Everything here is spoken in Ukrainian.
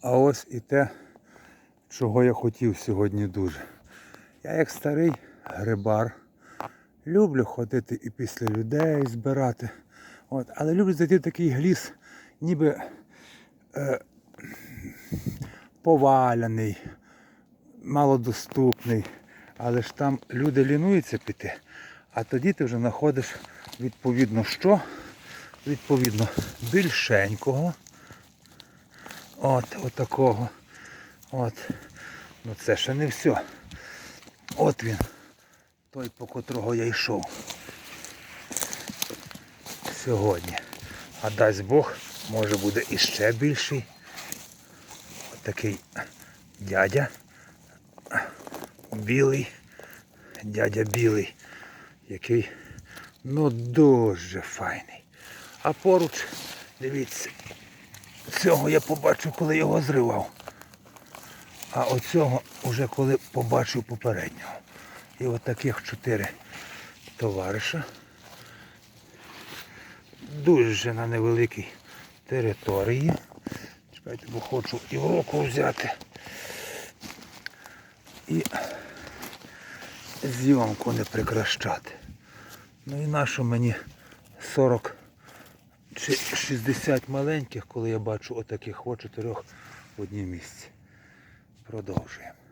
А ось і те, чого я хотів сьогодні дуже. Я як старий грибар. Люблю ходити і після людей збирати. От, але люблю зайти в такий гліс, ніби е, поваляний, малодоступний. Але ж там люди лінуються піти. А тоді ти вже знаходиш відповідно що? Відповідно більшенького. От, отакого. От. Ну це ще не все. От він. Той, по котрого я йшов. Сьогодні. А дасть Бог, може буде іще більший. От такий дядя. Білий. Дядя білий. Який ну дуже файний. А поруч, дивіться, цього я побачив, коли його зривав. А оцього вже коли побачив попереднього. І от таких чотири товариша. Дуже на невеликій території. Чекайте, бо хочу і в руку взяти. І зйомку не прикращати. Ну і нащо мені 40 чи 60 маленьких, коли я бачу отаких от чотирьох в одній місці. Продовжуємо.